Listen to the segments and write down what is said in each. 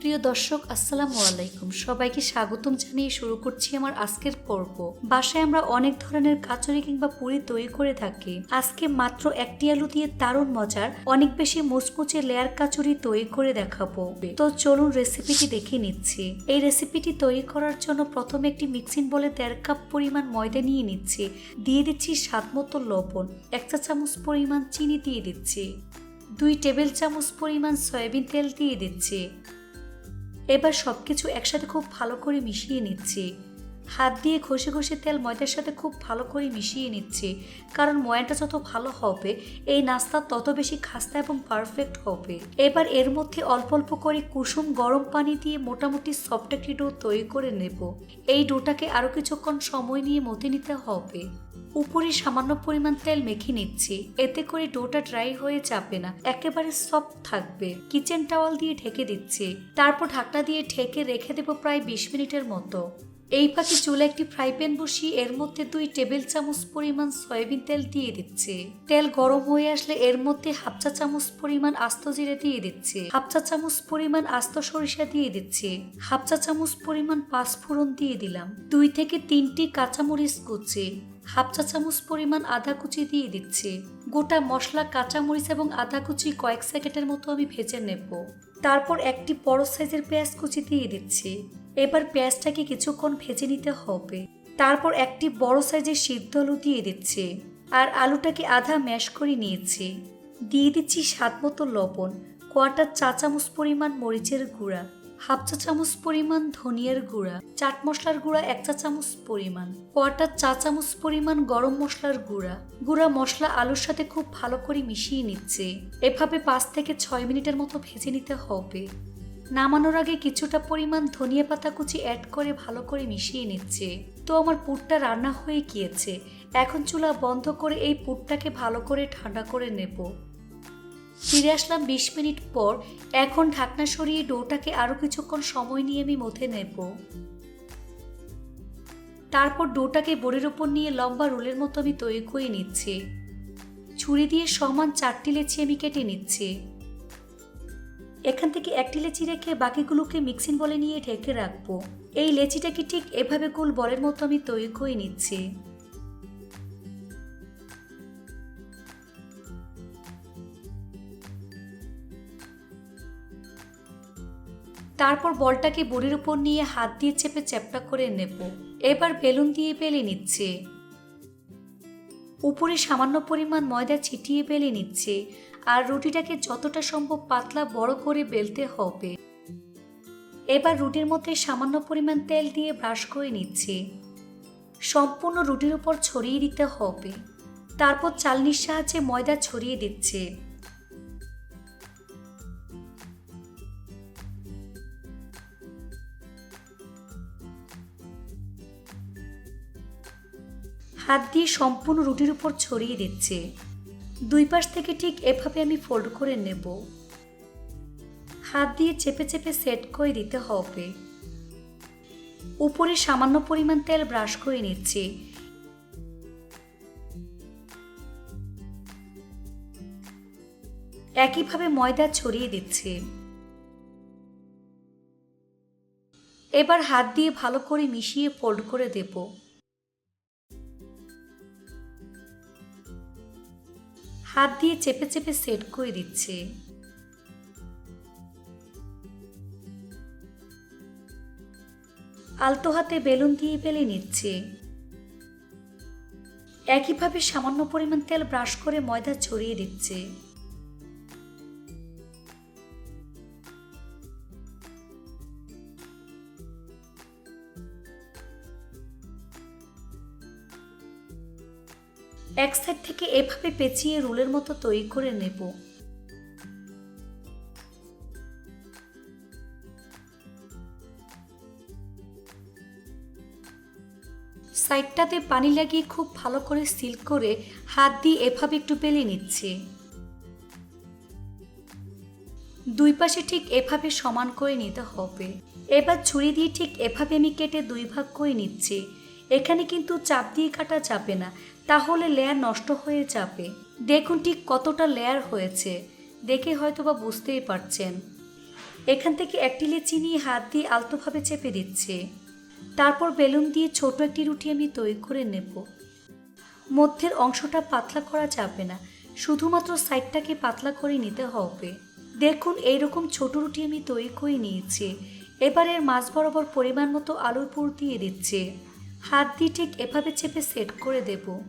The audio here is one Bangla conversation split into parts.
প্রিয় দর্শক, আসসালামু আলাইকুম। সবাইকে স্বাগতম জানিয়ে শুরু করছি আমার আজকের পর্ব। বাসায় আমরা অনেক ধরনের কাচুরি কিংবা পুরি তৈরি করে থাকি। আজকে মাত্র একটি আলু দিয়ে দারুণ মজার, অনেক বেশি মুচমুচে লেয়ার কাচুরি তৈরি করে দেখাবো। তো চলুন রেসিপিটি দেখে নিচ্ছি। এই রেসিপিটি তৈরি করার জন্য প্রথমে একটি মিক্সিং বলে দেড় কাপ পরিমাণ ময়দা নিয়ে নিচ্ছি। দিয়ে দিচ্ছি স্বাদ মতো লবণ, এক চা চামচ পরিমাণ চিনি দিয়ে দিচ্ছি। দুই টেবিল চামচ পরিমাণ সয়াবিন তেল দিয়ে দিচ্ছি। এবার সব কিছু একসাথে খুব ভালো করে মিশিয়ে নিচ্ছি। হাত দিয়ে ঘষে ঘষে তেল ময়দার সাথে খুব ভালো করে মিশিয়ে নিচ্ছি। কারণ ময়দাটা যত ভালো হবে, এই নাস্তা তত বেশি খাস্তা এবং পারফেক্ট হবে। এবার এর মধ্যে অল্প অল্প করে কুসুম গরম পানি দিয়ে মোটামুটি সফট একটি ডো তৈরি করে নেব। এই ডোটাকে আরও কিছুক্ষণ সময় নিয়ে মতে নিতে হবে। উপরে সামান্য পরিমাণ তেল মেখে নিচ্ছি। এতে করে ডোটা ড্রাই হয়ে যাবে না। একেবারে সফট থাকবে। কিচেন টাওয়াল দিয়ে ঢেকে দিচ্ছি। তারপর ঢাকনা দিয়ে ঢেকে রেখে দেবো প্রায় বিশ মিনিটের মতো। এই পাখি চুলে একটি ফ্রাই প্যান বসিয়ে এর মধ্যে দুই টেবিল চামচ পরিমাণ সয়াবিন তেল দিয়ে দিচ্ছে। তেল গরম হয়ে আসলে এর মধ্যে হাফ চা চামচ পরিমাণ আস্ত জিরে দিয়ে দিচ্ছে। হাফ চা চামচ পরিমাণ আস্ত সরিষা দিয়ে দিচ্ছে। হাফ চা চামচ পরিমাণ পাঁচ পাঁচফোড়ন দিয়ে দিলাম। দুই থেকে তিনটি কাঁচামরিচ কুচি। হাফ চা চামচ পরিমাণ আদা কুচি দিয়ে দিচ্ছে। গোটা মশলা, কাঁচামরিচ এবং আদা কুচি কয়েক সেকেন্ডের মতো আমি ভেজে নেব। তারপর একটি বড় সাইজের পেঁয়াজ কুচি দিয়ে দিচ্ছি। এবার পেঁয়াজটাকে কিছুক্ষণ ভেজে নিতে হবে। তারপর একটি বড় সাইজের সিদ্ধ আলু দিয়ে দিচ্ছে। আর আলুটাকে আধা ম্যাশ করে নিয়েছি। দিয়ে দিচ্ছি স্বাদ মতো লবণ কোয়াটার চা চামচ পরিমাণ মরিচের গুঁড়া। হাফ চা চামচ পরিমাণ ধনিয়ার গুঁড়া, চাট মশলার গুঁড়া এক চা চামচ পরিমাণ কোয়াটার চা চামচ পরিমাণ গরম মশলার গুঁড়া। গুঁড়া মশলা আলুর সাথে খুব ভালো করে মিশিয়ে নিচ্ছে। এভাবে পাঁচ থেকে ছয় মিনিটের মতো ভেজে নিতে হবে। নামানোর আগে কিছুটা পরিমাণ ধনিয়া পাতা কুচি অ্যাড করে ভালো করে মিশিয়ে নিচ্ছে। তো আমার পুরটা রান্না হয়ে গিয়েছে। এখন চুলা বন্ধ করে এই পুরটাকে ভালো করে ঠান্ডা করে নেব। ফিরে আসলাম বিশ মিনিট পর। এখন ঢাকনা সরিয়ে ডোটাকে আরও কিছুক্ষণ সময় নিয়ে আমি মথে নেব। তারপর ডোটাকে বোর্ডের ওপর নিয়ে লম্বা রোলের মতো আমি তৈরি করে নিচ্ছি। ছুরি দিয়ে সমান চারটি লেচি আমি কেটে নিচ্ছি। এখান থেকে একটি লেচি রেখে বাকিগুলোকে মিক্সিং বলে নিয়ে ঢেকে রাখব। এই লেচিটাকে ঠিক এভাবে গোল বলের মতো আমি তৈরি করে নিচ্ছি। তারপর বলটাকে বড়ির উপর নিয়ে হাত দিয়ে চেপে চ্যাপটা করে নেব। এবার বেলুন দিয়ে বেলে নিচ্ছে। উপরে সামান্য পরিমাণ ময়দা ছিটিয়ে বেলে নিচ্ছে আর রুটিটাকে যতটা সম্ভব পাতলা বড় করে বেলতে হবে। এবার রুটির মধ্যে সামান্য পরিমাণ তেল দিয়ে ব্রাশ করে নিচ্ছে। সম্পূর্ণ রুটির উপর ছড়িয়ে দিতে হবে। তারপর চালনির সাহায্যে ময়দা ছড়িয়ে দিচ্ছে। হাত দিয়ে সম্পূর্ণ রুটির উপর ছড়িয়ে দিচ্ছে। দুই পাশ থেকে ঠিক এভাবে আমি ফোল্ড করে নেব। হাত দিয়ে চেপে চেপে সেট করে দিতে হবে। উপরে সামান্য পরিমাণ তেল ব্রাশ করে নিচ্ছি। একইভাবে ময়দা ছড়িয়ে দিচ্ছে। এবার হাত দিয়ে ভালো করে মিশিয়ে ফোল্ড করে দেবো। হাত দিয়ে চেপে চেপে সেট করে দিচ্ছে। আলতো হাতে বেলুন দিয়ে বেলে নিচ্ছে। একইভাবে সামান্য পরিমাণ তেল ব্রাশ করে ময়দা ছড়িয়ে দিচ্ছে। এক সাইড থেকে এভাবে পেঁচিয়ে রোলের মতো তৈরি করে নেব। সাইডটাতে পানি লাগিয়ে খুব ভালো করে সিল করে হাত দিয়ে এভাবে একটু পেলে নিচ্ছে। দুই পাশে ঠিক এভাবে সমান করে নিতে হবে। এবার ছুরি দিয়ে ঠিক এভাবে আমি কেটে দুই ভাগ করে নিচ্ছি। এখানে কিন্তু চাপ দিয়ে কাটা যাবে না, তাহলে লেয়ার নষ্ট হয়ে যাবে। দেখুন ঠিক কতটা লেয়ার হয়েছে, দেখে হয়তো বা বুঝতেই পারছেন। এখান থেকে একটি লেচি নিয়ে হাত দিয়ে আলতোভাবে চেপে দিচ্ছে। তারপর বেলুন দিয়ে ছোট একটি রুটি আমি তৈরি করে নেব। মধ্যের অংশটা পাতলা করা যাবে না, শুধুমাত্র সাইডটাকে পাতলা করে নিতে হবে। দেখুন এইরকম ছোট রুটি আমি তৈরি করে নিয়েছি এবার এর মাছ বরাবর পরিমাণ মতো আলুর পুর দিয়ে দিচ্ছে। হাত দিয়ে ঠিক এভাবে চেপে সেট করে দেব।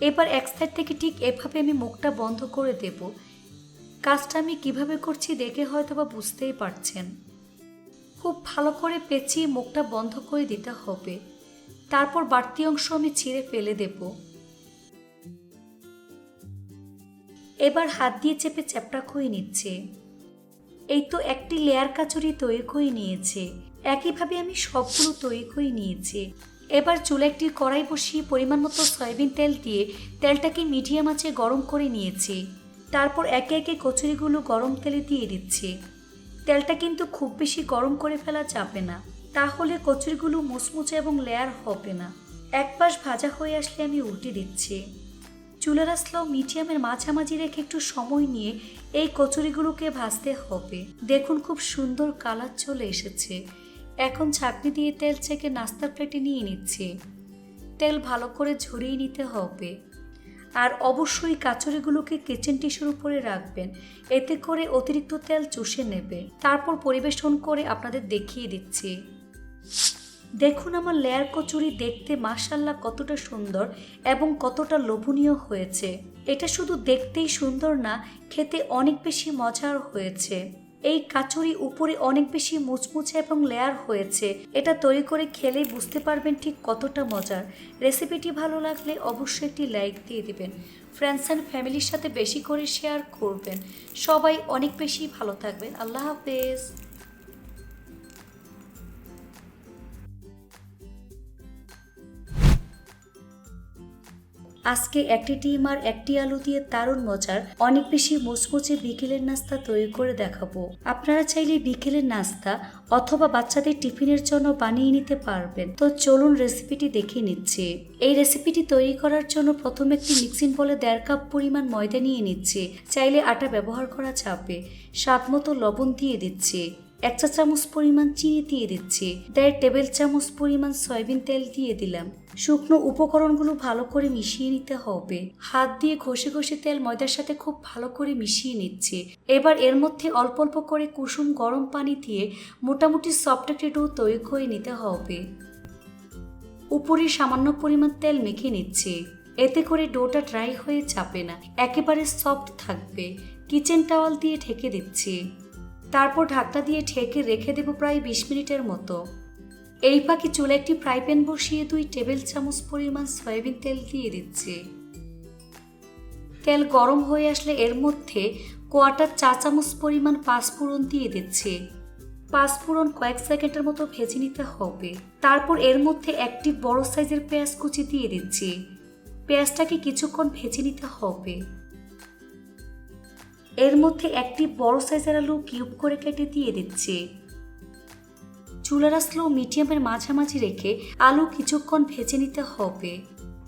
এবার এক সাইড থেকে ঠিক এভাবে আমি মুখটা বন্ধ করে দেব। কাজটা আমি কীভাবে করছি দেখে হয়তো বা বুঝতেই পারছেন। খুব ভালো করে পেঁচিয়ে মুখটা বন্ধ করে দিতে হবে। তারপর বাড়তি অংশ আমি ছিঁড়ে ফেলে দেব। এবার হাত দিয়ে চেপে চ্যাপটা খুঁয়ে নিচ্ছে। এই তো একটি লেয়ার কাচুরি তৈরি করে নিয়েছে। একইভাবে আমি সবগুলো তৈরি করে নিয়েছি। এবার চুলে একটি কড়াই বসিয়ে পরিমাণ মতো সয়াবিন তেল দিয়ে তেলটাকে মিডিয়াম আঁচে গরম করে নিয়েছি। তারপর একে একে কচুরিগুলো গরম তেলে দিয়ে দিচ্ছি। তেলটা কিন্তু খুব বেশি গরম করে ফেলা যাবে না। তাহলে কচুরিগুলো মুচমুচে এবং লেয়ার হবে না। এক পাশ ভাজা হয়ে আসলে আমি উল্টে দিচ্ছি। চুলের আসলেও মিডিয়ামের মাঝামাঝি রেখে একটু সময় নিয়ে এই কচুরিগুলোকে ভাজতে হবে। দেখুন খুব সুন্দর কালার চলে এসেছে। এখন ছাঁকনি দিয়ে তেল ছেঁকে নাস্তার প্লেটে নিয়ে নিচ্ছি। তেল ভালো করে ঝরিয়ে নিতে হবে। আর অবশ্যই কাচুরিগুলোকে কিচেন টিস্যুর উপরে রাখবেন। এতে করে অতিরিক্ত তেল চুষে নেবে। তারপর পরিবেশন করে আপনাদের দেখিয়ে দিচ্ছি। দেখুন আমার লেয়ার কচুরি দেখতে মাশাল্লাহ কতটা সুন্দর এবং কতটা লোভনীয় হয়েছে। এটা শুধু দেখতেই সুন্দর না, খেতে অনেক বেশি মজার হয়েছে। এই কাচুরি উপরে অনেক বেশি মুচমুচে এবং লেয়ার হয়েছে। এটা তৈরি করে খেলে বুঝতে পারবেন ঠিক কতটা মজার। রেসিপিটি ভালো লাগলে অবশ্যই একটি লাইক দিয়ে দিবেন। ফ্রেন্ডস অ্যান্ড ফ্যামিলির সাথে বেশি করে শেয়ার করবেন। সবাই অনেক বেশি ভালো থাকবেন। আল্লাহ হাফেজ। আজকে একটি ডিম আর একটি আলু দিয়ে দারুণ মজার, অনেক বেশি মুচমুচে বিকেলের নাস্তা তৈরি করে দেখাবো। আপনারা চাইলে বিকেলের নাস্তা অথবা বাচ্চাদের টিফিনের জন্য বানিয়ে নিতে পারবেন। তো চলুন রেসিপিটি দেখে নিচ্ছি। এই রেসিপিটি তৈরি করার জন্য প্রথমে একটি মিক্সিং বলে দেড় কাপ পরিমাণ ময়দা নিয়ে নিচ্ছি। চাইলে আটা ব্যবহার করা যাবে। স্বাদ মতো লবণ দিয়ে দিচ্ছি। এক চা চামচ পরিমাণ চিনি দিয়ে দিচ্ছি। দেড় টেবিল চামচ পরিমাণ সয়াবিন তেল দিয়ে দিলাম। শুকনো উপকরণগুলো ভালো করে মিশিয়ে নিতে হবে। হাত দিয়ে ঘষে ঘষে তেল ময়দার সাথে খুব ভালো করে মিশিয়ে নিচ্ছে। এবার এর মধ্যে অল্প অল্প করে কুসুম গরম পানি দিয়ে মোটামুটি সফট একটা ডো তৈরি করে নিতে হবে। উপরে সামান্য পরিমাণ তেল মেখে নিচ্ছে। এতে করে ডোটা ড্রাই হয়ে যাবে না। একেবারে সফট থাকবে। কিচেন টাওয়াল দিয়ে ঢেকে দিচ্ছি। তারপর ঢাকটা দিয়ে ঢেকে রেখে দেবো প্রায় বিশ মিনিটের মতো। এই পাখি চুলে একটি ফ্রাই প্যান বসিয়ে দুই টেবিল চামচ পরিমাণ সয়াবিন তেল দিয়ে দিচ্ছি। তেল গরম হয়ে আসলে এর মধ্যে কোয়াটার চা চামচ পরিমাণ পাঁচফোড়ন দিয়ে দিচ্ছি। পাঁচফোড়ন কয়েক সেকেন্ডের মতো ভেজে নিতে হবে। তারপর এর মধ্যে একটি বড় সাইজের পেঁয়াজ কুচি দিয়ে দিচ্ছি। পেঁয়াজটাকে কিছুক্ষণ ভেজে নিতে হবে। এর মধ্যে একটি বড় সাইজের আলু কিউব করে কেটে দিয়ে দিচ্ছি। চুলার স্লো মিডিয়ামের মাঝামাঝি রেখে আলু কিছুক্ষণ ভেজে নিতে হবে।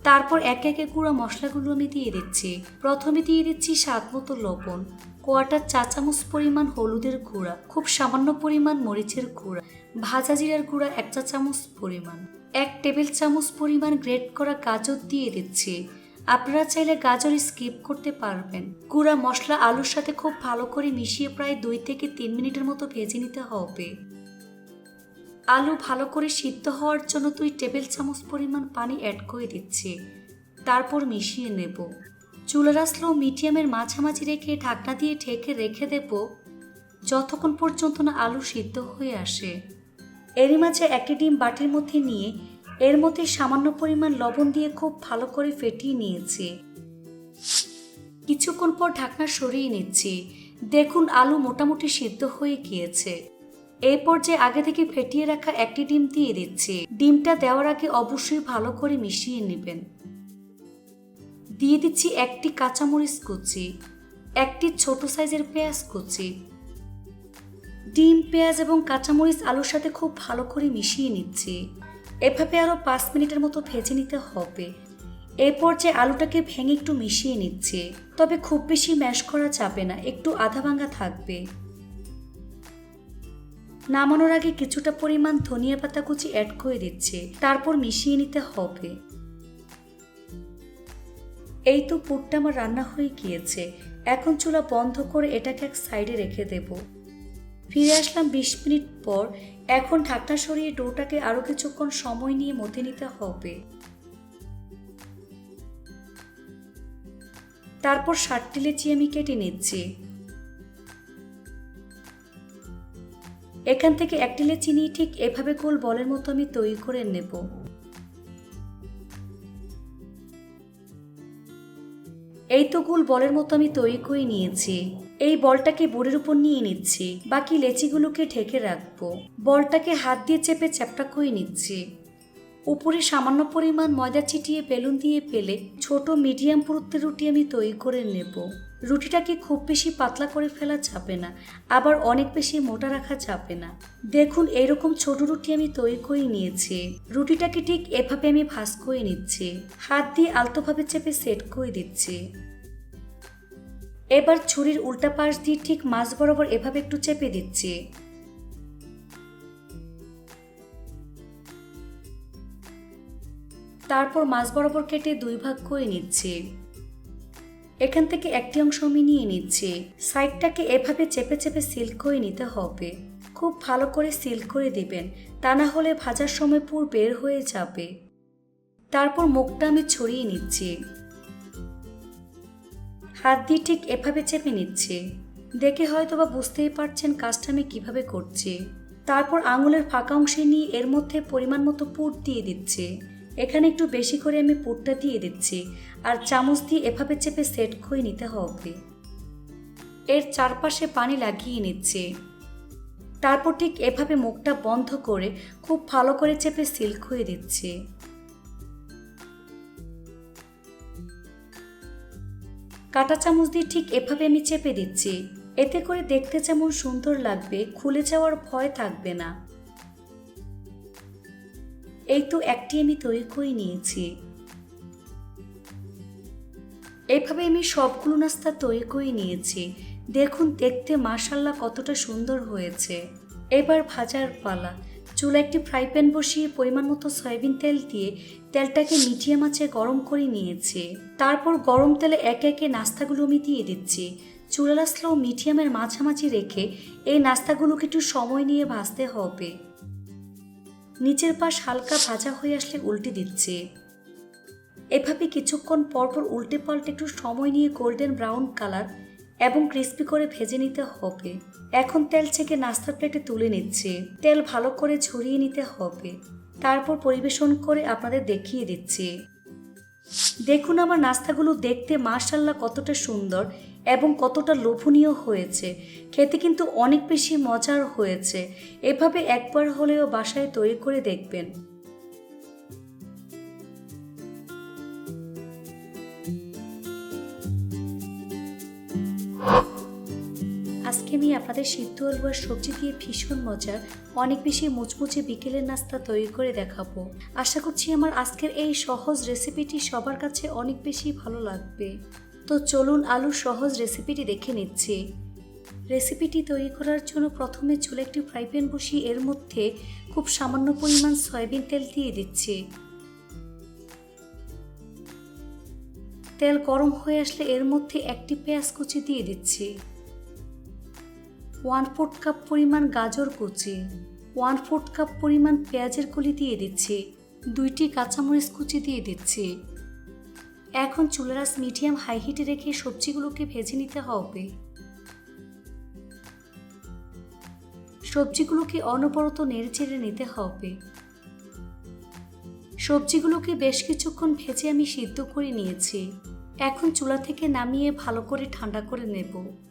তারপর এক একে গুঁড়া মশলাগুলো আমি দিয়ে দিচ্ছি। প্রথমে দিয়ে দিচ্ছি স্বাদ মতো লবণ, কোয়াটার চা চামচ পরিমাণ হলুদের গুঁড়া, খুব সামান্য পরিমাণ মরিচের গুঁড়া, ভাজা জিরার গুঁড়া এক চা চামচ পরিমাণ, এক টেবিল চামচ পরিমাণ গ্রেট করা গাজর দিয়ে দিচ্ছি। আপনারা চাইলে গাজর স্কিপ করতে পারবেন। গুঁড়া মশলা আলুর সাথে খুব ভালো করে মিশিয়ে প্রায় দুই থেকে তিন মিনিটের মতো ভেজে নিতে হবে। আলু ভালো করে সিদ্ধ হওয়ার জন্য দুই টেবিল চামচ পরিমাণ পানি অ্যাড করে দিচ্ছি। তারপর মিশিয়ে নেব। চুলার স্লো মিডিয়ামের মাঝামাঝি রেখে ঢাকনা দিয়ে ঢেকে রেখে দেব। যতক্ষণ পর্যন্ত না আলু সিদ্ধ হয়ে আসে। এরই মাঝে একটি ডিম বাটির মধ্যে নিয়ে এর মধ্যে সামান্য পরিমাণ লবণ দিয়ে খুব ভালো করে ফেটিয়ে নিয়েছি। কিছুক্ষণ পর ঢাকনা সরিয়ে নিচ্ছি। দেখুন, আলু মোটামুটি সিদ্ধ হয়ে গিয়েছে। এই পর্যায়ে আগে থেকে ফেটিয়ে রাখা একটি ডিম দিয়ে দিচ্ছি। ডিমটা দেওয়ার আগে অবশ্যই ভালো করে মিশিয়ে নেবেন। দিয়ে দিচ্ছি একটি কাঁচামরিচ কুচি, একটি ছোট সাইজের পেঁয়াজ কুচি। ডিম, পেঁয়াজ এবং কাঁচামরিচ আলুর সাথে খুব ভালো করে মিশিয়ে নিচ্ছি। এভাবে আরও পাঁচ মিনিটের মতো ভেজে নিতে হবে। এই পর্যায়ে আলুটাকে ভেঙে একটু মিশিয়ে নিচ্ছে, তবে খুব বেশি ম্যাশ করা যাবে না, একটু আধা ভাঙা থাকবে। নামানোর আগে কিছুটা পরিমাণ ধনিয়া পাতা কুচি অ্যাড করে দিচ্ছে, তারপর মিশিয়ে নিতে হবে। এই তো পুরটা আমার রান্না হয়ে গিয়েছে, এখন চুলা বন্ধ করে এটাকে এক সাইডে রেখে দেব। ফিরে আসলাম বিশ মিনিট পর। এখন ঢাকনা সরিয়ে ডোটাকে আরও কিছুক্ষণ সময় নিয়ে মথে নিতে হবে। তারপর ষাটটি লেচি আমি কেটে নিচ্ছি। এখান থেকে একটি লেচি নিয়ে ঠিক এভাবে গোল বলের মতো আমি তৈরি করে নেব। এই তো গোল বলের মতো আমি তৈরি করে নিয়েছি। এই বলটাকে বোর্ডের উপর নিয়ে নিচ্ছি। বাকি লেচিগুলোকে ঢেকে রাখব। বলটাকে হাত দিয়ে চেপে চ্যাপটা করে নিচ্ছি। উপরে সামান্য পরিমাণ ময়দা ছিটিয়ে বেলুন দিয়ে পেলে ছোট মিডিয়াম পুরুত্বের রুটি আমি তৈরি করে নেব। রুটিটাকে খুব বেশি পাতলা করে ফেলা যাবে না, আবার অনেক বেশি মোটা রাখা যাবে না। দেখুন, এরকম ছোট রুটি আমি তৈরি করে নিয়েছি। রুটিটাকে ঠিক এভাবে আমি ভাজ করে নিচ্ছি। হাত দিয়ে আলতোভাবে চেপে সেট করে দিচ্ছি। এবার ছুরির উল্টা পাশ দিয়ে ঠিক মাছ বরাবর এভাবে একটু চেপে দিচ্ছি। তারপর মাছ বরাবর কেটে দুই ভাগ করে নিচ্ছি। এখান থেকে একটি অংশ আমি নিয়ে নিচ্ছি। সাইডটাকে এভাবে চেপে চেপে সিল করে নিতে হবে। খুব ভালো করে সিল করে দিবেন, তা না হলে ভাজার সময় পুর বের হয়ে যাবে। তারপর মুখটা আমি ছড়িয়ে নিচ্ছি। হাত দিয়ে ঠিক এভাবে চেপে নিচ্ছে। দেখে হয়তো বা বুঝতেই পারছেন কাজটা আমি কীভাবে করছি। তারপর আঙুলের ফাঁকা অংশে নিয়ে এর মধ্যে পরিমাণ মতো পুট দিয়ে দিচ্ছে। এখানে একটু বেশি করে আমি পুরটা দিয়ে দিচ্ছি আর চামচ দিয়ে এভাবে চেপে সেট করে নিতে হবে। এর চারপাশে পানি লাগিয়ে নিচ্ছে। তারপর ঠিক এভাবে মুখটা বন্ধ করে খুব ভালো করে চেপে সিল করে দিচ্ছে। কাটা চামচ দিয়ে ঠিক এভাবে আমি চেপে দিচ্ছি। এতে করে দেখতে যেমন সুন্দর লাগবে, খুলে যাওয়ার ভয় থাকবে না। এই তো একটি আমি তৈরি করে নিয়েছি। এইভাবে আমি সবগুলো নাস্তা তৈরি করে নিয়েছি। দেখুন, দেখতে মাশাল্লাহ কতটা সুন্দর হয়েছে। এবার ভাজার পালা। চুলা একটি ফ্রাই প্যান বসিয়ে পরিমাণ মতো সয়াবিন তেল দিয়ে তেলটাকে মিডিয়াম আঁচে গরম করে নিয়েছে। তারপর গরম তেলে একে একে নাস্তাগুলো আমি দিয়ে দিচ্ছি। চুলা স্লো মিডিয়ামের মাঝামাঝি রেখে এই নাস্তাগুলোকে একটু সময় নিয়ে ভাজতে হবে। নিচের পাশ হালকা ভাজা হয়ে আসলে উল্টে দিচ্ছে। এভাবে কিছুক্ষণ পরপর উল্টে পাল্টে একটু সময় নিয়ে গোল্ডেন ব্রাউন কালার এবং ক্রিস্পি করে ভেজে নিতে হবে। এখন তেল ছেঁকে নাস্তার প্লেটে তুলে নিচ্ছে। তেল ভালো করে ছড়িয়ে নিতে হবে। তারপর পরিবেশন করে আপনাদের দেখিয়ে দিচ্ছি। দেখুন আমার নাস্তাগুলো দেখতে মার্শাল্লাহ কতটা সুন্দর এবং কতটা লোভনীয় হয়েছে। খেতে কিন্তু অনেক বেশি মজার হয়েছে। এভাবে একবার হলেও বাসায় তৈরি করে দেখবেন। আজকে আমি আপনাদের সিদ্ধ আলু আর সবজি দিয়ে ভীষণ মজার অনেক বেশি মুচমুচে বিকেলের নাস্তা তৈরি করে দেখাবো। আশা করছি আমার আজকের এই সহজ রেসিপিটি সবার কাছে অনেক বেশি ভালো লাগবে। তো চলুন আলুর সহজ রেসিপিটি দেখে নিচ্ছি। রেসিপিটি তৈরি করার জন্য প্রথমে চুলে একটি ফ্রাই প্যান বসিয়ে এর মধ্যে খুব সামান্য পরিমাণ সয়াবিন তেল দিয়ে দিচ্ছি। তেল গরম হয়ে আসলে এর মধ্যে একটি পেঁয়াজ কুচি দিয়ে দিচ্ছি। ওয়ান ফোর্থ কাপ পরিমাণ গাজর কুচি, ওয়ান ফোর্থ কাপ পরিমাণ পেঁয়াজের কলি দিয়ে দিচ্ছি, দুইটি কাঁচামরিচ কুচি দিয়ে দিচ্ছি। এখন চুলারাস মিডিয়াম হাই হিটে রেখে সবজিগুলোকে ভেজে নিতে হবে। সবজিগুলোকে অনবরত নেড়ে চেড়ে নিতে হবে। সবজিগুলোকে বেশ কিছুক্ষণ ভেজে আমি সিদ্ধ করে নিয়েছি। এখন চুলা থেকে নামিয়ে ভালো করে ঠান্ডা করে নেব।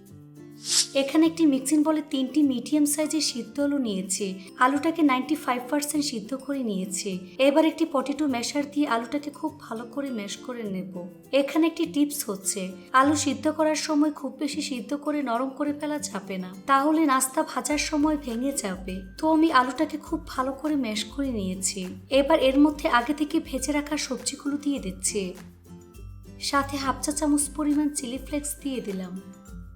এখানে একটি মিক্সিং বলে তিনটি মিডিয়াম সাইজের সিদ্ধ আলু নিয়েছি। আলুটাকে নাইনটি ফাইভ পার্সেন্ট সিদ্ধ করে নিয়েছি। এবার একটি পটেটো মেশার দিয়ে আলুটাকে খুব ভালো করে ম্যাশ করে নেব। এখানে একটি টিপস হচ্ছে, আলু সিদ্ধ করার সময় খুব বেশি সিদ্ধ করে নরম করে ফেলা যাবে না। তাহলে নাস্তা ভাজার সময় ভেঙে যাবে। তো আমি আলুটাকে খুব ভালো করে ম্যাশ করে নিয়েছি। এবার এর মধ্যে আগে থেকে ভেজে রাখা সবজিগুলো দিয়ে দিচ্ছি। সাথে হাফ চা চামচ পরিমাণ চিলি ফ্লেক্স দিয়ে দিলাম।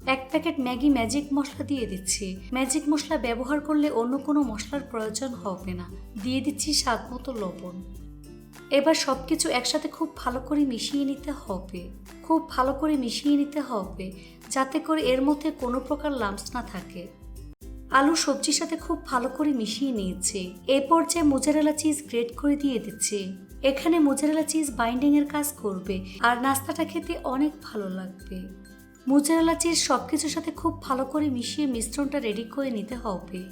এক প্যাকেট ম্যাগি ম্যাজিক মশলা দিয়ে দিচ্ছি। ম্যাজিক মশলা ব্যবহার করলে অন্য কোনো মশলার প্রয়োজন হবে না। দিয়ে দিচ্ছি স্বাদ মতো লবণ। এবার সব কিছু একসাথে খুব ভালো করে মিশিয়ে নিতে হবে। খুব ভালো করে মিশিয়ে নিতে হবে, যাতে করে এর মধ্যে কোনো প্রকার লাম্পস না থাকে। আলু সবজির সাথে খুব ভালো করে মিশিয়ে নিয়েছে। এই পর্যায়ে মোজারেলা চিজ গ্রেট করে দিয়ে দিচ্ছে। এখানে মোজারেলা চিজ বাইন্ডিং এর কাজ করবে আর নাস্তাটা খেতে অনেক ভালো লাগবে। মোজারেলা চিজ সব কিছুর সাথে খুব ভালো করে মিশিয়ে মিশ্রণটা রেডি করে নিতে হবে।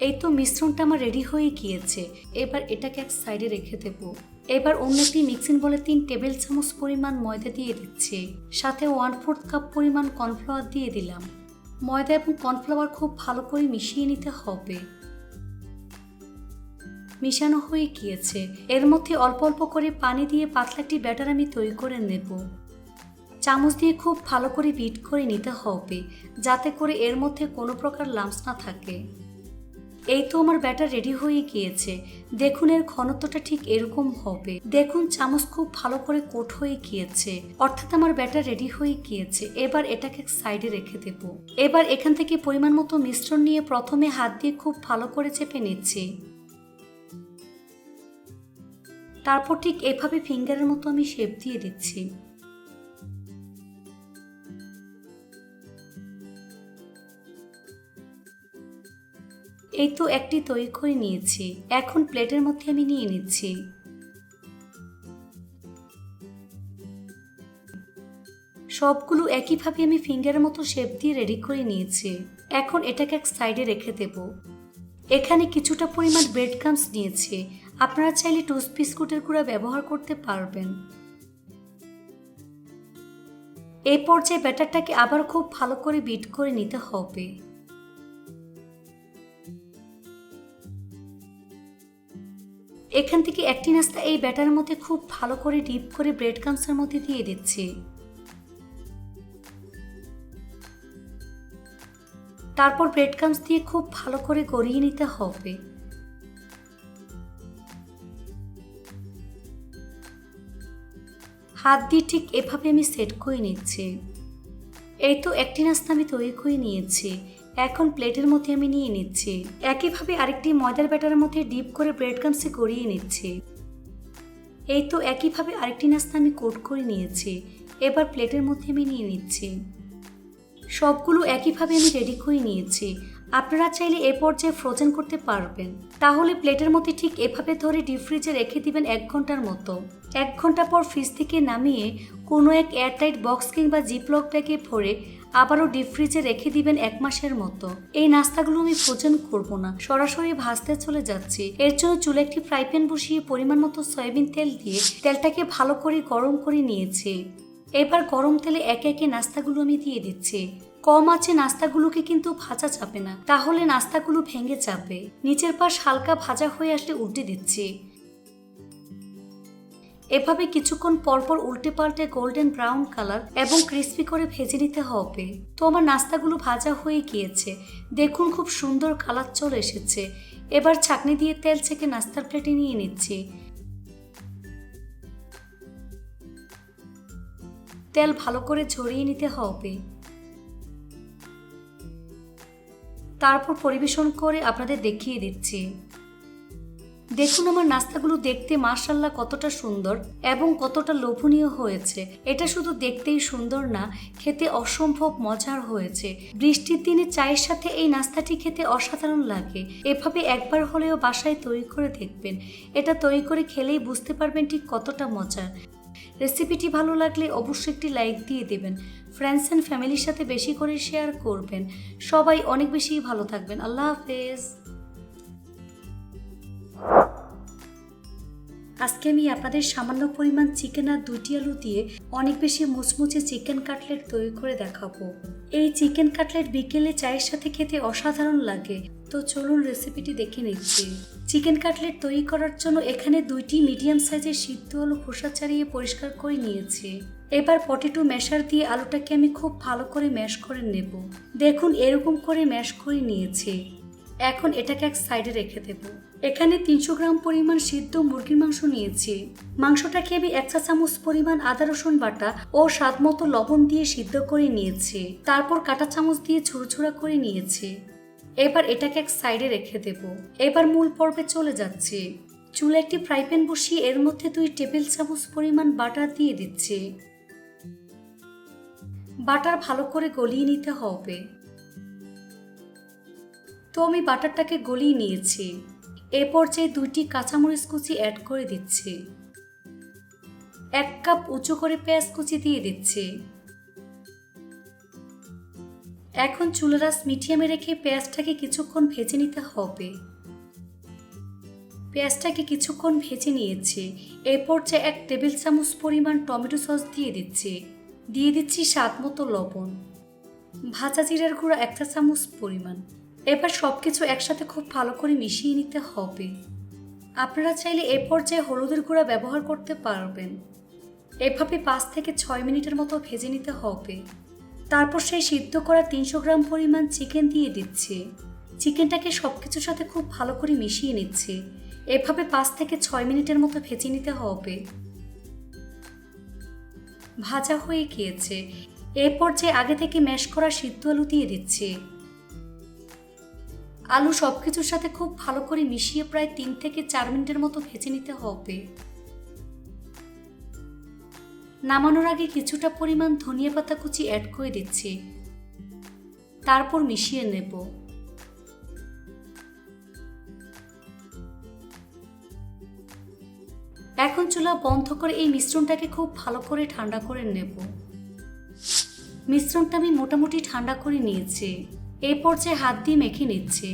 এই তো মিশ্রণটা আমার রেডি হয়ে গিয়েছে। এবার এটাকে এক সাইডে রেখে দেব। এবার অন্য একটি মিক্সিং বলে তিন টেবিল চামচ পরিমাণ ময়দা দিয়ে দিচ্ছে। সাথে ওয়ান ফোর্থ কাপ পরিমাণ কর্নফ্লাওয়ার দিয়ে দিলাম। ময়দা এবং কর্নফ্লাওয়ার খুব ভালো করে মিশিয়ে নিতে হবে। মিশানো হয়ে গিয়েছে। এর মধ্যে অল্প অল্প করে পানি দিয়ে পাতলা একটি ব্যাটার আমি তৈরি করে নেব। চামচ দিয়ে খুব ভালো করে বিট করে নিতে হবে, যাতে করে এর মধ্যে কোনো প্রকার লাম্পস না থাকে। এই তো আমার ব্যাটার রেডি হয়ে গিয়েছে। দেখুন এর ঘনত্বটা ঠিক এরকম হবে। দেখুন, চামচ খুব ভালো করে কোট হয়ে গিয়েছে। অর্থাৎ আমার ব্যাটার রেডি হয়ে গিয়েছে। এবার এটাকে সাইডে রেখে দেব। এবার এখান থেকে পরিমাণ মতো মিশ্রণ নিয়ে প্রথমে হাত দিয়ে খুব ভালো করে চেপে নিচ্ছি। তারপর ঠিক এভাবে ফিঙ্গারের মতো আমি শেপ দিয়ে দিচ্ছি। এই তো একটি তৈরি করে নিয়েছি। এখন প্লেটের মধ্যে আমি নিয়ে নিচ্ছি। সবগুলো একইভাবে আমি ফিঙ্গারের মতো শেপ দিয়ে রেডি করে নিয়েছি। এখন এটাকে এক সাইডে রেখে দেব। এখানে কিছুটা পরিমাণ ব্রেড ক্রামস নিয়েছি। আপনারা চাইলে টোস্ট বিস্কুটের গুঁড়া ব্যবহার করতে পারবেন। এই পর্যায়ে ব্যাটারটাকে আবার খুব ভালো করে বিট করে নিতে হবে। এখান থেকে একটি নাস্তা এই ব্যাটার মধ্যে খুব ভালো করে ডিপ করে ব্রেড ক্রামসের মধ্যে দিয়ে দিচ্ছি। তারপর ব্রেড ক্রামস দিয়ে খুব ভালো করে গড়িয়ে নিতে হবে। হাত দিয়ে ঠিক এভাবে আমি সেট করে নিচ্ছি। এই তো একটি নাস্তা আমি তৈরি করে নিয়েছি। এখন প্লেটের মধ্যে আমি নিয়ে নিচ্ছি। একইভাবে আরেকটি ময়দার ব্যাটারের মধ্যে ডিপ করে ব্রেড ক্রামসে গড়িয়ে নিচ্ছি। এই তো একইভাবে আরেকটি নাস্তা আমি কোট করে নিয়েছি। এবার প্লেটের মধ্যে আমি নিয়ে নিচ্ছি। সবগুলো একইভাবে আমি রেডি করে নিয়েছি। আপনারা চাইলে এ পর্যায়ে ফ্রোজেন করতে পারবেন। তাহলে প্লেটের মধ্যে ঠিক এভাবে ধরে ডিপ ফ্রিজে রেখে দিবেন এক ঘণ্টার মতো। এক ঘণ্টা পর ফ্রিজ থেকে নামিয়ে কোনো এক এয়ারটাইট বক্স কিংবা জিপলক ব্যাগে ভরে আবারও ডিপ ফ্রিজে রেখে দিবেন এক মাসের মতো। এই নাস্তাগুলো আমি ফ্রোজেন করব না। সরাসরি ভাজতে চলে যাচ্ছি। এর জন্য চুলে একটি ফ্রাই প্যান বসিয়ে পরিমাণ মতো সয়াবিন তেল দিয়ে তেলটাকে ভালো করে গরম করে নিয়েছি। এবার গরম তেলে একে একে নাস্তাগুলো আমি দিয়ে দিচ্ছি। কম আছে নাস্তাগুলোকে কিন্তু ভাজা যাবে না। তাহলে নাস্তাগুলো ভেঙে যাবে। নিচের পাশ হালকা ভাজা হয়ে আসলে উল্টে দিচ্ছি। এভাবে কিছুক্ষণ পরপর উল্টে পাল্টে গোল্ডেন ব্রাউন কালার এবং ক্রিস্পি করে ভেজে নিতে হবে। তো আমার নাস্তাগুলো ভাজা হয়ে গিয়েছে। দেখুন খুব সুন্দর কালার চলে এসেছে। এবার ছাকনি দিয়ে তেল ছেঁকে নাস্তার প্লেটে নিয়ে নিচ্ছি। তেল ভালো করে ঝরিয়ে নিতে হবে। তারপর পরিবেশন করে আপনাদের দেখিয়ে দিচ্ছি। দেখুন আমার নাস্তাগুলো দেখতে মার্শাল্লাহ কতটা সুন্দর এবং কতটা লোভনীয় হয়েছে। এটা শুধু দেখতেই সুন্দর না, খেতে অসম্ভব মজার হয়েছে। বৃষ্টির দিনে চায়ের সাথে এই নাস্তাটি খেতে অসাধারণ লাগে। এভাবে একবার হলেও বাসায় তৈরি করে দেখবেন। এটা তৈরি করে খেলেই বুঝতে পারবেন ঠিক কতটা মজার। রেসিপিটি ভালো লাগলে অবশ্যই একটি লাইক দিয়ে দেবেন। ফ্রেন্ডস অ্যান্ড ফ্যামিলির সাথে বেশি করে শেয়ার করবেন। সবাই অনেক বেশি ভালো থাকবেন। আল্লাহ হাফেজ। আজকে আমি আপনাদের সামান্য পরিমাণ চিকেন আর দুটি আলু দিয়ে অনেক বেশি মুচমুচে চিকেন কাটলেট তৈরি করে দেখাবো। এই চিকেন কাটলেট বিকেলে চায়ের সাথে খেতে অসাধারণ লাগে। তো চলুন রেসিপিটি দেখে নিচ্ছি। চিকেন কাটলেট তৈরি করার জন্য এখানে দুইটি মিডিয়াম সাইজের সিদ্ধ আলু খোসা ছাড়িয়ে পরিষ্কার করে নিয়েছি। এবার পটেটো ম্যাশার দিয়ে আলুটাকে আমি খুব ভালো করে ম্যাশ করে নেব। দেখুন, এরকম করে ম্যাশ করে নিয়েছি। এখন এটাকে এক সাইডে রেখে দেবো। এখানে তিনশো গ্রাম পরিমাণ সিদ্ধ মুরগির মাংস নিয়েছি। মাংসটাকে আমি এক চা চামচ পরিমাণ আদা, রসুন বাটা ও স্বাদ মতো লবণ দিয়ে সিদ্ধ করে নিয়েছি। তারপর কাঁটা চামচ দিয়ে ঝুরঝুরা করে নিয়েছি। এবার এটাকে এক সাইডে রেখে দেব। এবার মূল পর্বে চলে যাচ্ছে। চুলে একটি ফ্রাই প্যান বসিয়ে এর মধ্যে দুই টেবিল চামচ পরিমাণ বাটার দিয়ে দিচ্ছি। বাটার ভালো করে গলিয়ে নিতে হবে। তো আমি বাটারটাকে গলিয়ে নিয়েছি। এ পর্যায়ে দুইটি কাঁচামরিচ কুচি অ্যাড করে দিচ্ছি। এক কাপ উঁচু করে পেঁয়াজ কুচি দিয়ে দিচ্ছি। এখন চুলারাস মিডিয়ামে রেখে পেঁয়াজটাকে কিছুক্ষণ ভেজে নিতে হবে। পেঁয়াজটাকে কিছুক্ষণ ভেজে নিয়েছি। এই পর্যায়ে এক টেবিল চামচ পরিমাণ টমেটো সস দিয়ে দিচ্ছি। দিয়ে দিচ্ছি স্বাদ মতো লবণ। ভাজা জিরার গুঁড়া একটা চামচ পরিমাণ। এবার সব কিছু একসাথে খুব ভালো করে মিশিয়ে নিতে হবে। আপনারা চাইলে এ পর্যায়ে হলুদের গুঁড়া ব্যবহার করতে পারবেন। এভাবে পাঁচ থেকে ছয় মিনিটের মতো ভেজে নিতে হবে। তারপর সেই সিদ্ধ করা তিনশো গ্রাম পরিমাণ চিকেন দিয়ে দিচ্ছে। চিকেনটাকে সব কিছুর সাথে খুব ভালো করে মিশিয়ে নিচ্ছে। এভাবে পাঁচ থেকে ছয় মিনিটের মতো ভেজে নিতে হবে। ভাজা হয়ে গিয়েছে। এরপর যে আগে থেকে ম্যাশ করা সিদ্ধ আলু দিয়ে দিচ্ছি। আলু সব কিছুর সাথে খুব ভালো করে মিশিয়ে প্রায় তিন থেকে চার মিনিটের মতো ভেজে নিতে হবে। নামানোর আগে কিছুটা পরিমাণ ধনিয়া পাতা কুচি অ্যাড করে দিচ্ছি। তারপর মিশিয়ে নেব। এখন চুলা বন্ধ করে এই মিশ্রণটাকে খুব ভালো করে ঠান্ডা করে নেব। মিশ্রণটা আমি মোটামুটি ঠান্ডা করে নিয়েছি। এই পর্যায়ে হাত দিয়ে মেখে নিচ্ছে।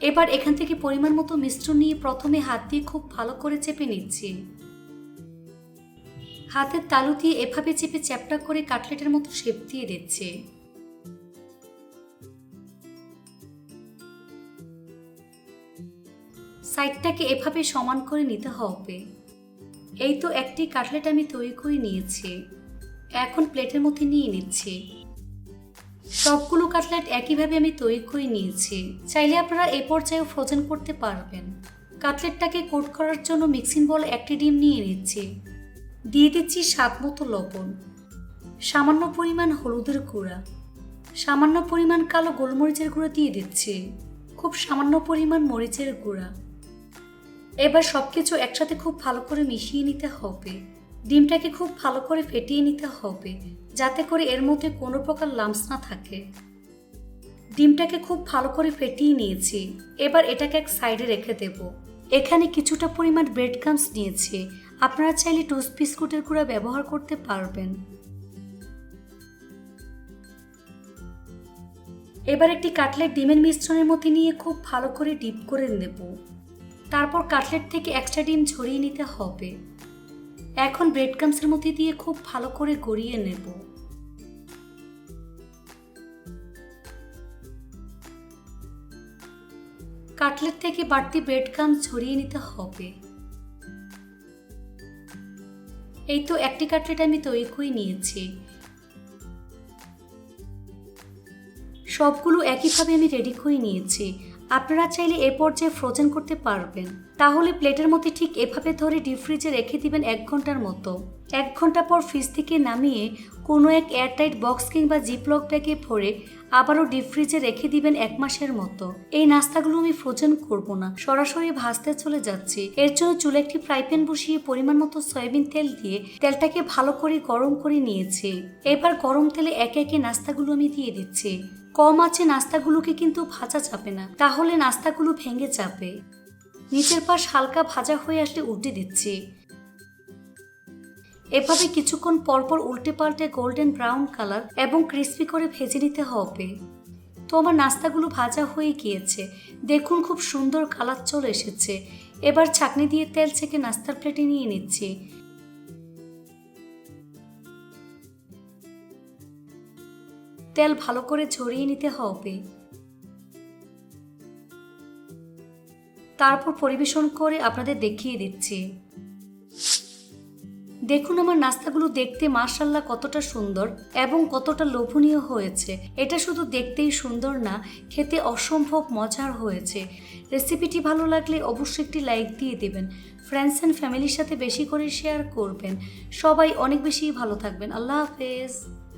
এবার এখান থেকে পরিমাণ মতো মিশ্রণ নিয়ে প্রথমে হাত দিয়ে খুব ভালো করে চেপে নিচ্ছে। হাতের তালু দিয়ে এভাবে চেপে চ্যাপটা করে কাটলেটের মতো শেপ দিয়ে দিচ্ছে। সাইডটাকে এভাবে সমান করে নিতে হবে। এই তো একটি কাটলেট আমি তৈরি করে নিয়েছি। এখন প্লেটের মধ্যে নিয়ে নিচ্ছি। সবগুলো কাটলেট একইভাবে আমি তৈরি করে নিয়েছি। চাইলে আপনারা এ পর্যায়েও ফ্রোজেন করতে পারবেন। কাটলেটটাকে কোট করার জন্য মিক্সিং বল একটি ডিম নিয়ে নিচ্ছি। দিয়ে দিচ্ছি স্বাদ মতো লবণ। সামান্য পরিমাণ হলুদের গুঁড়া। সামান্য পরিমাণ কালো গোলমরিচের গুঁড়া দিয়ে দিচ্ছি। খুব সামান্য পরিমাণ মরিচের গুঁড়া। এবার সব কিছু একসাথে খুব ভালো করে মিশিয়ে নিতে হবে। ডিমটাকে খুব ভালো করে ফেটিয়ে নিতে হবে, যাতে করে এর মধ্যে কোনো প্রকার লামস না থাকে। ডিমটাকে খুব ভালো করে ফেটিয়ে নিয়েছি, এবার এটাকে এক সাইডে রেখে দেব। এখানে কিছুটা পরিমাণ ব্রেড ক্রামস নিয়েছি, আপনারা চাইলে টোস্ট বিস্কুটের গুঁড়া ব্যবহার করতে পারবেন। এবার একটি কাটলেট ডিমের মিশ্রণের মধ্যে নিয়ে খুব ভালো করে ডিপ করে নেব। তারপর কাটলেট থেকে এক্সট্রা ডিম ছড়িয়ে নিতে হবে। এখন ব্রেড ক্রামসের মধ্যে দিয়ে খুব ভালো করে গড়িয়ে নেব। কাটলেট থেকে বাড়তি ব্রেড ক্রামস ছড়িয়ে নিতে হবে। এই তো একটি কাটলেট আমি তৈরি করে নিয়েছি। সবগুলো একইভাবে আমি রেডি করে নিয়েছি। আপনারা চাইলে এ পর্যায়ে ফ্রোজেন করতে পারবেন, তাহলে প্লেটের মধ্যে ঠিক এভাবে ধরে ডিপ ফ্রিজে রেখে দিবেন এক ঘণ্টার মতো। এক ঘণ্টা পর ফ্রিজ থেকে নামিয়ে কোনো এক এয়ারটাইট বক্স কিংবা জিপলক ব্যাগে ভরে আবারও ডিপ ফ্রিজে রেখে দিবেন এক মাসের মতো। এই নাস্তাগুলো আমি ফ্রোজেন করব না, সরাসরি ভাজতে চলে যাচ্ছি। এর জন্য চুলে একটি ফ্রাই প্যান বসিয়ে পরিমাণ মতো সয়াবিন তেল দিয়ে তেলটাকে ভালো করে গরম করে নিয়েছি। এবার গরম তেলে একে একে নাস্তাগুলো আমি দিয়ে দিচ্ছি। কম আছে নাস্তাগুলোকে কিন্তু ভাজা চাপে না। তাহলে নাস্তাগুলো ভেঙে চাপে। নিচের পাশ হালকা ভাজা হয়ে আসলে উল্টে দিচ্ছি। এভাবে কিছুক্ষণ পরপর উল্টে পাল্টে গোল্ডেন ব্রাউন কালার এবং ক্রিস্পি করে ভেজে নিতে হবে। তো আমার নাস্তাগুলো ভাজা হয়ে গিয়েছে। দেখুন খুব সুন্দর কালার চলে এসেছে। এবার ছাকনি দিয়ে তেল ছেঁকে নাস্তার প্লেটে নিয়ে নিচ্ছি। তেল ভালো করে ঝরিয়ে নিতে হবে। তারপর পরিবেশন করে আপনাদের দেখিয়ে দিচ্ছি। দেখুন আমার নাস্তাগুলো দেখতে মার্শাল্লাহ কতটা সুন্দর এবং কতটা লোভনীয় হয়েছে। এটা শুধু দেখতেই সুন্দর না, খেতে অসম্ভব মজার হয়েছে। রেসিপিটি ভালো লাগলে অবশ্যই একটি লাইক দিয়ে দেবেন। ফ্রেন্ডস অ্যান্ড ফ্যামিলির সাথে বেশি করে শেয়ার করবেন। সবাই অনেক বেশি ভালো থাকবেন। আল্লাহ হাফেজ।